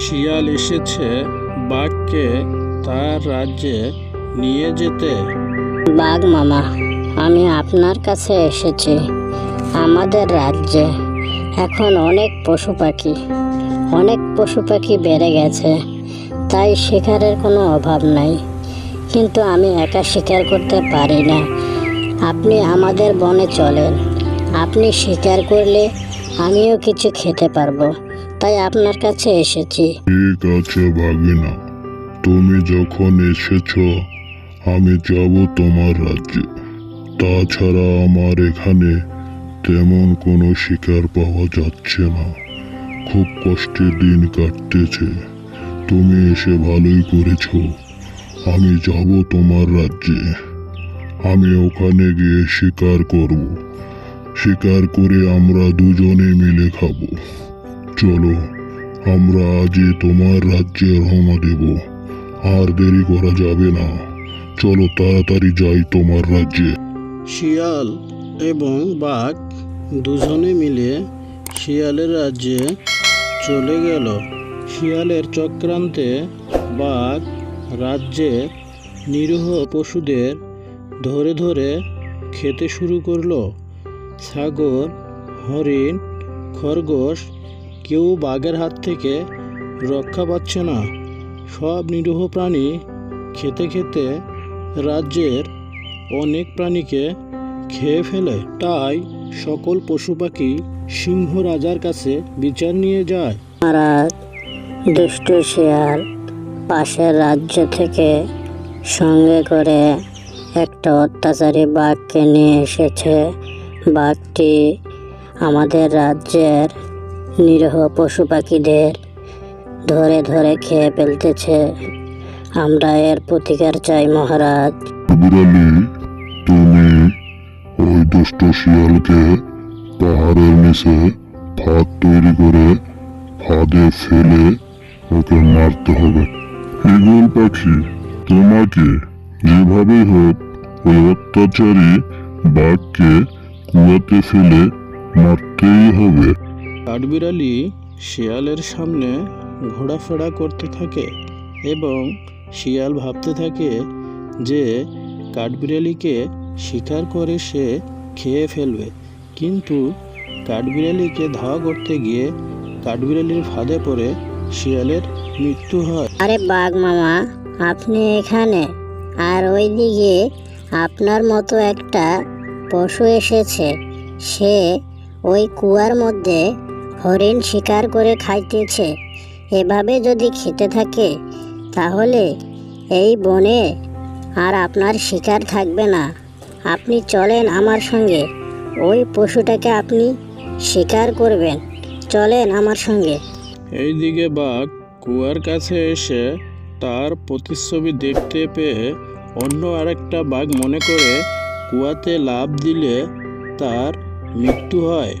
শিয়াল এসেছে বাঘকে তার রাজ্যে নিয়ে যেতে। বাঘ মামা, আমি আপনার কাছে এসেছি, আমাদের রাজ্যে। এখন অনেক পশু পাখি, অনেক পশু পাখি বেড়ে গেছে, তাই শিকারের কোনো অভাব নাই। কিন্তু আমি একা শিকার করতে পারি না। আপনি আমাদের বনে চলেন। আপনি শিকার করলে আমিও কিছু খেতে পারব, তাই আপনার কাছে এসেছি। ঠিক আছে ভাগিনা, তুমি যখন এসেছ, আমি যাব তোমার রাজ্যে। তাছাড়া আমার এখানে তেমন কোনো শিকার পাওয়া যাচ্ছে না। খুব কষ্টে দিন কাটতেছে। তুমি এসে ভালোই করেছ। আমি যাব তোমার রাজ্যে। আমি ওখানে গিয়ে শিকার করব। শিকার করে আমরা দুজনে মিলে খাব। চলো, আমরা আজই তোমার রাজ্যে রওনা দেব। আর দেরি করা যাবে না। চলো তাড়াতাড়ি যাই তোমার রাজ্যে। শিয়াল এবং বাঘ দুজনে মিলে শিয়ালের রাজ্যে চলে গেল। শিয়ালের চক্রান্তে বাঘ রাজ্যে নিরীহ পশুদের ধরে ধরে খেতে শুরু করল। ছাগল হরিণ, খরগোশ কেউ বাঘের হাত থেকে রক্ষা পাচ্ছে না। সব নিরীহ প্রাণী খেতে খেতে রাজ্যের অনেক প্রাণীকে খেয়ে ফেলে। তাই সকল পশু পাখি সিংহ রাজার কাছে বিচার নিয়ে যায়। মহারাজ দুষ্টু শিয়াল পাশের রাজ্য থেকে সঙ্গে করে একটা অত্যাচারী বাঘকে নিয়ে এসেছে। বাঘটি আমাদের রাজ্যের নিরীহ পশু পাখিদের ধরে ধরে খেয়ে ফেলতেছে। আমরা এর প্রতিকার চাই, মহারাজ। তুমি ওই দুষ্ট শিয়ালকে পাহাড়ের নিচে ফাঁদ তৈরি করে ফাঁদে ফেলে ওকে মারতে হবে। ইগল পাখি, তোমাকে যেভাবে হোক, ওই অত্যাচারী বাঘকে কুয়াতে ফেলে মারতেই হবে। কাঠবিড়ালি শিয়ালের সামনে ঘোরাফেরা করতে থাকে এবং শিয়াল ভাবতে থাকে যে কাঠবিড়ালিকে শিকার করে সে খেয়ে ফেলবে। কিন্তু কাঠবিড়ালিকে ধাওয়া করতে গিয়ে কাঠবিড়ালির ফাঁদে পড়ে শিয়ালের মৃত্যু হয়। আরে বাঘ মামা আপনি এখানে? আর ওইদিকে আপনার মতো একটা পশু এসেছে। সে ওই কুয়ার মধ্যে হরিণ শিকার করে খাইতেছে। এভাবে যদি খেতে থাকে, তাহলে এই বনে আর আপনার শিকার থাকবে না। আপনি চলেন আমার সঙ্গে। ওই পশুটাকে আপনি শিকার করবেন। চলেন আমার সঙ্গে। এইদিকে বাঘ কুয়ার কাছে এসে তার প্রতিচ্ছবি দেখতে পেয়ে অন্য আরেকটা বাঘ মনে করে কুয়াতে লাফ দিলে তার মৃত্যু হয়।